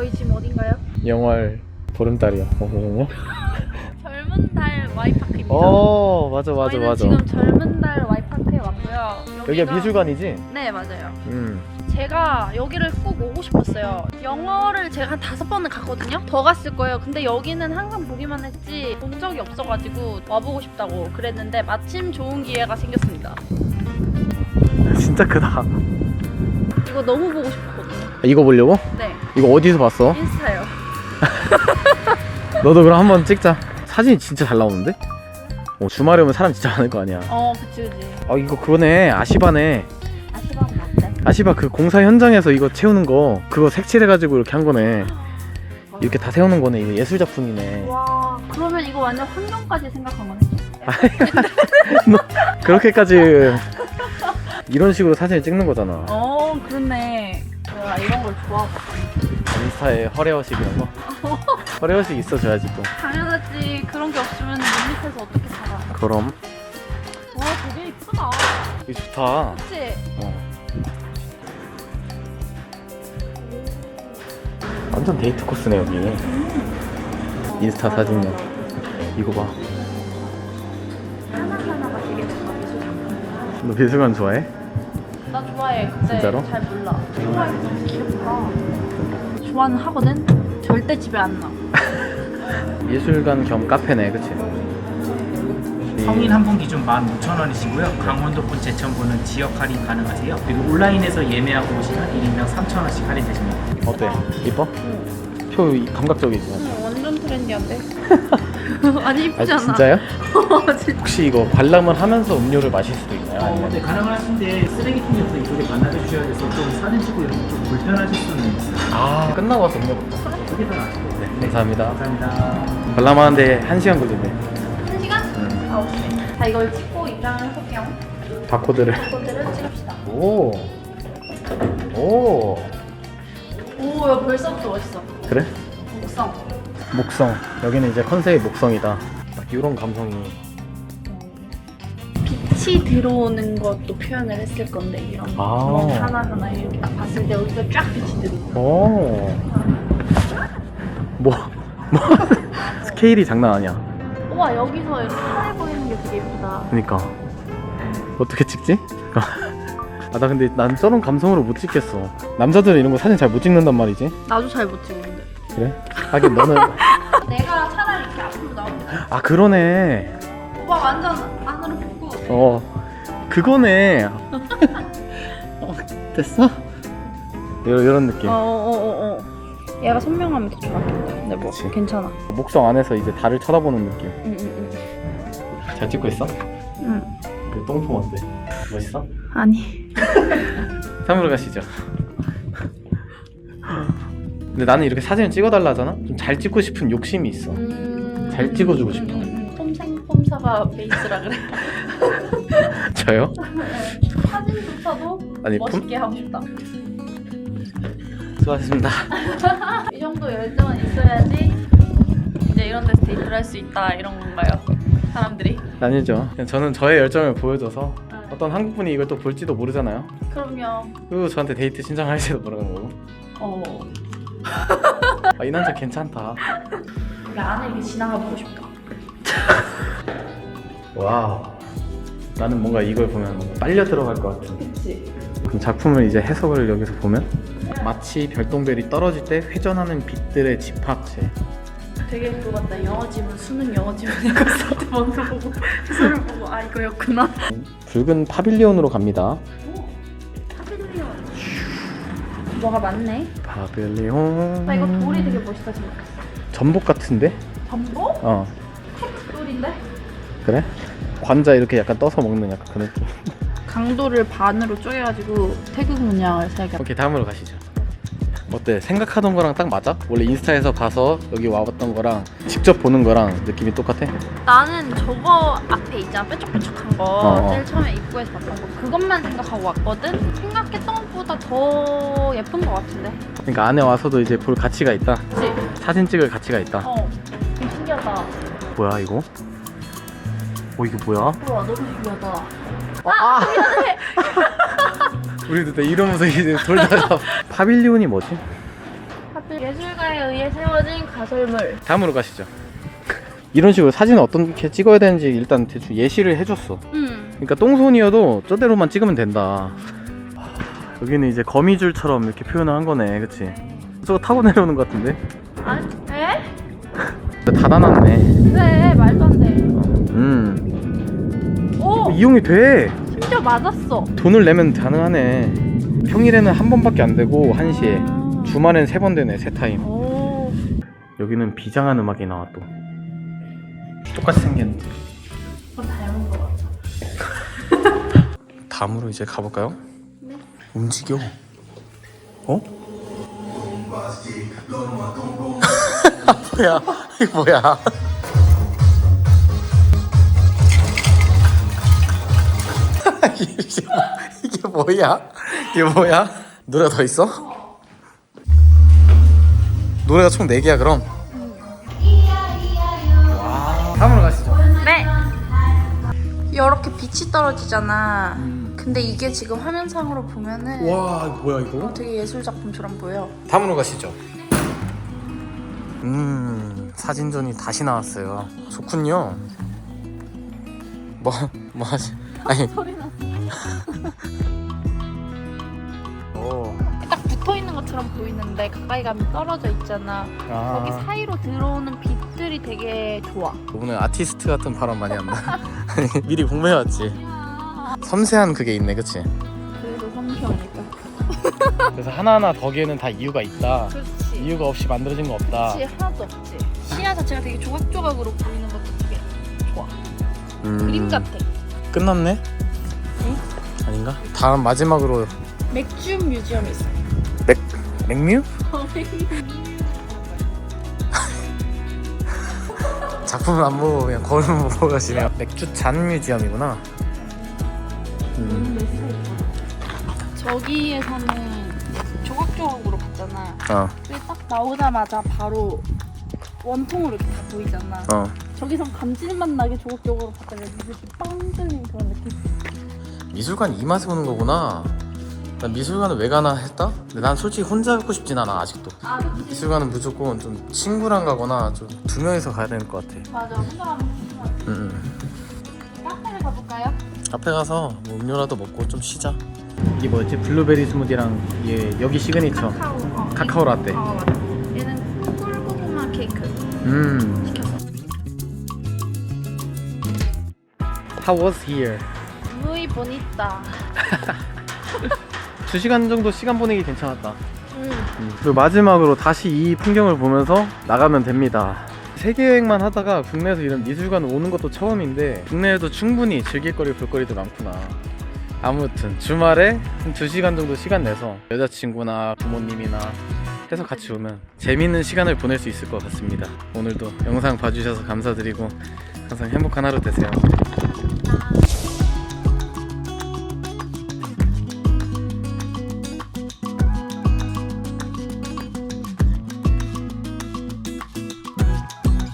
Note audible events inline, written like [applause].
저희 지금 어딘가요? 영월 보름달이요. 어, 젊은 달 와이파크입니다. 어 맞아 맞아 저희는 맞아. 지금 젊은 달 와이파크에 왔고요. 여기가 미술관이지? 네 맞아요. 음. 제가 여기를 꼭 오고 싶었어요. 영어를 제가 한 다섯 번은 갔거든요. 더 갔을 거예요. 근데 여기는 항상 보기만 했지 본 적이 없어가지고 와보고 싶다고 그랬는데 마침 좋은 기회가 생겼습니다. 진짜 크다. 이거 너무 보고 싶었거든요. 이거 보려고? 네, 이거 어디서 봤어? 인스타요. [laughs] 너도 그럼 한번 찍자. 사진이 진짜 잘 나오는데? 어, 주말에 오면 사람 진짜 많을 거 아니야. 어, 그치 그치. 아 이거 그거네 아시바네. 아시바는? 아시바 그 공사 현장에서 이거 채우는 거 그거 색칠해가지고 이렇게 한 거네. 이렇게 다 세우는 거네. 이거 예술 작품이네. 와, 그러면 이거 완전 환경까지 생각한 거네. [laughs] 그렇게까지 이런 식으로 사진을 찍는 거잖아. 어, 그렇네. 내가 이런 걸 좋아하거든. 인스타에 허례허식 이런 거. 허례허식 있어줘야지 또. 당연하지. 그런 게 없으면 밋밋해서 어떻게 살아. 그럼 와, 되게 이쁘다. 이거 좋다. 그치? 어. 완전 데이트 코스네 여기. 인스타 사진이야. 이거 봐. 하나하나가 되게 미술 작품. 너 미술관 좋아해? 나 좋아해. 근데 진짜로? 잘 몰라. 좋아해. 너무 귀엽다. 좋아는 하거든? 절대 집에 안 나. [laughs] 미술관 겸 카페네, 그치? 이- 성인 한 분 기준 16,000원이시고요. 강원도 분 제천분은 지역 할인 가능하세요. 그리고 온라인에서 예매하고 오시면 1인당 3,000원씩 할인되십니다. 어때? 이뻐? 표 이- 감각적이지? 응, 완전 트렌디한데? [laughs] 아니, 아 이쁘지 않아? 진짜요? [laughs] 어, 진짜. 혹시 이거 관람을 하면서 음료를 마실 수도 있나요? 어, 아니면 네, 가능하신데 쓰레기통이 없어 이쪽에 반납해 주셔야 돼서 좀 사진 찍고 이런 거 좀 불편하실 수는 있어요. 아 끝나고 와서 음료 먹자. 여기 다 놔두고. 네, 감사합니다. 감사합니다. 관람하는데 1시간 걸리네. 한 시간? 음. 아, 오케이. 자, 이걸 찍고 입장을 해볼게요. 바코드를. 이것들을 찍읍시다. 오. 오. 오, 야, 벌써부터 멋있어. 그래? 목성. 목성. 여기는 이제 컨셉이 목성이다. 딱 이런 감성이. 빛이 들어오는 것도 표현을 했을 건데, 이런 아. 거 하나하나 이렇게 딱 봤을 때 여기가 쫙 빛이 들어오고. 오. 뭐, [laughs] 뭐, 스케일이 장난 아니야. 우와, 여기서 이렇게 하얘 보이는 게 되게 예쁘다. 그니까. 어떻게 찍지? 아, 나 근데 난 저런 감성으로 못 찍겠어. 남자들은 이런 거 사진 잘 못 찍는단 말이지. 나도 잘 못 찍는데. 그래? 하긴 너는. [laughs] 내가 차라리 이렇게 앞으로 돼. 아, 그러네. 오빠 완전 안으로 보고. 어. 그거네. [laughs] 어, 됐어? 이런, 이런 느낌. 어어어어. 어, 얘가 선명하면 더 좋았겠다. 근데 뭐 그치. 괜찮아. 목성 안에서 이제 달을 쳐다보는 느낌. 응응응. 잘 찍고 있어? 응. 그 똥폼 어때? 멋있어? 아니. [laughs] 3으로 가시죠. 근데 나는 이렇게 사진을 찍어달라 하잖아? 좀 잘 찍고 싶은 욕심이 있어. 음... 잘 찍어주고 싶어. 폼생 폼사가 베이스라 그래. [laughs] 저요? 사진조차도 아니, 폼- 멋있게 하고 싶다. 수고하셨습니다. [laughs] 이 정도 열정은 있어야지 이제 이런 데서 데이트를 할 수 있다 이런 건가요? 사람들이? 아니죠. 그냥 저는 저의 열정을 보여줘서 네. 어떤 한국분이 이걸 또 볼지도 모르잖아요. 그럼요. 그리고 저한테 데이트 신청할지도 모르는 거고. 어. 아, 이 남자 괜찮다. 우리 안에 이렇게 지나가 보고 싶다. 와우. 나는 뭔가 이걸 보면 빨려 들어갈 것 같은. 그치? 그럼 작품을 이제 해석을 여기서 보면 마치 별똥별이 떨어질 때 회전하는 빛들의 집합체. 되게 그거 같다. 영어 지문, 수능 영어 지문 약간 쓸때 먼저 보고 [laughs] 해설을 보고 아 이거였구나. 붉은 파빌리온으로 갑니다. 뭐가 많네. 파빌리온. 나 이거 돌이 되게 멋있다 생각했어. 전복 같은데? 전복? 어. 돌인데? 그래? 관자 이렇게 약간 떠서 먹는 약간 그 느낌. 강도를 반으로 쪼개가지고 태극 문양을 새겨. 오케이 다음으로 가시죠. 어때? 생각하던 거랑 딱 맞아? 원래 인스타에서 봐서 여기 와봤던 거랑 직접 보는 거랑 느낌이 똑같아? 나는 저거 앞에 있잖아 뾰족뾰족한 거 어. 제일 처음에 입구에서 봤던 거 그것만 생각하고 왔거든 생각했던 것보다 더 예쁜 것 같은데 그러니까 안에 와서도 이제 볼 가치가 있다. 그치? 사진 찍을 가치가 있다. 어 되게 신기하다 뭐야 이거? 어 이게 뭐야? 우와 너무 신기하다 아! [laughs] 우리도 나 이러면서 이제 돌다가 파빌리온이 뭐지? 하필 예술관 의해 세워진 가설물. 다음으로 가시죠. 이런 식으로 사진을 어떻게 찍어야 되는지 일단 대충 예시를 해줬어. 음. 그러니까 똥손이어도 저대로만 찍으면 된다. 하, 여기는 이제 거미줄처럼 이렇게 표현을 한 거네, 그치? 저거 타고 내려오는 것 같은데? 아, 에? 다 닫아놨네. 그래 말도 안 돼. 음. 오, 이용이 돼. 심지어 맞았어. 돈을 내면 가능하네. 평일에는 한 번밖에 안 되고 1시에. 주말엔 세 번 되네, 세 타임. 오. 여기는 비장한 음악이 나와 또. 똑같이 생겼는데. 좀 닮은 것 같아. [laughs] 다음으로 이제 가볼까요? 네. 움직여. 어? 뭐야? [laughs] 이거 뭐야? 이게 뭐- [laughs] 뭐야? 이게 뭐야? 노래가 더 있어? 노래가 총 4개야 그럼? 와 다음으로 가시죠 네. 이렇게 빛이 떨어지잖아. 음. 근데 이게 지금 화면상으로 보면은 와 이거 뭐야 이거? 되게 예술 작품처럼 보여. 다음으로 가시죠. 음, 사진전이 다시 나왔어요. 좋군요. 뭐, 뭐 하지? 아니, 소리 나. 오. [laughs] 딱 붙어 있는 것처럼 보이는데 가까이 가면 떨어져 있잖아. 거기 아, 사이로 들어오는 빛들이 되게 좋아. 오늘 아티스트 같은 발언 많이 한다. [laughs] 미리 공부해왔지. 섬세한 그게 있네, 그치? 그래서 성시하니까. 그래서 하나하나 덕에는 다 이유가 있다. 그렇지. 이유가 없이 만들어진 거 없다. 빛이 하나도 없지. 시야 자체가 되게 조각조각으로 보이는 것도 되게 좋아. 음, 그림 같아. 끝났네? 아닌가? 다음 마지막으로 맥주 뮤지엄이 있어. 맥, 맥뮤? [laughs] [laughs] 작품을 안 보고 그냥 거울만 보고 가시네요 맥주 잔 뮤지엄이구나 음. 저기에서는 조각조각으로 봤잖아. 어, 근데 딱 나오자마자 바로 원통으로 이렇게 다 보이잖아. 어. 저기선 감칠맛 나게 조각조각으로 봤다가 눈이 빵 뚫린 그런 느낌. 미술관 이 맛에 오는 거구나 난 미술관을 왜 가나 했다? 근데 난 솔직히 혼자 가고 싶진 않아 아직도 아, 그치. 미술관은 무조건 좀 친구랑 가거나 좀 두 명이서 가야 되는 것 같아 맞아. 혼자 가면 좋아. 음, 음. 카페를 가볼까요? 앞에 가서 뭐 음료라도 먹고 좀 쉬자 이게 뭐였지? 블루베리 스무디랑 이게 여기 시그니처 카카오. 어, 카카오 라떼 어, 맞아. 얘는 꿀고구마 케이크 음 시켰어. How was here? 무이 보니따. 2시간 정도 시간 보내기 괜찮았다 응. 음, 그리고 마지막으로 다시 이 풍경을 보면서 나가면 됩니다 세계 여행만 하다가 국내에서 이런 미술관 오는 것도 처음인데 국내에도 충분히 즐길거리 볼거리도 많구나. 아무튼 주말에 한 2시간 정도 시간 내서 여자친구나 부모님이나 해서 같이 오면 재밌는 시간을 보낼 수 있을 것 같습니다. 오늘도 영상 봐주셔서 감사드리고 항상 행복한 하루 되세요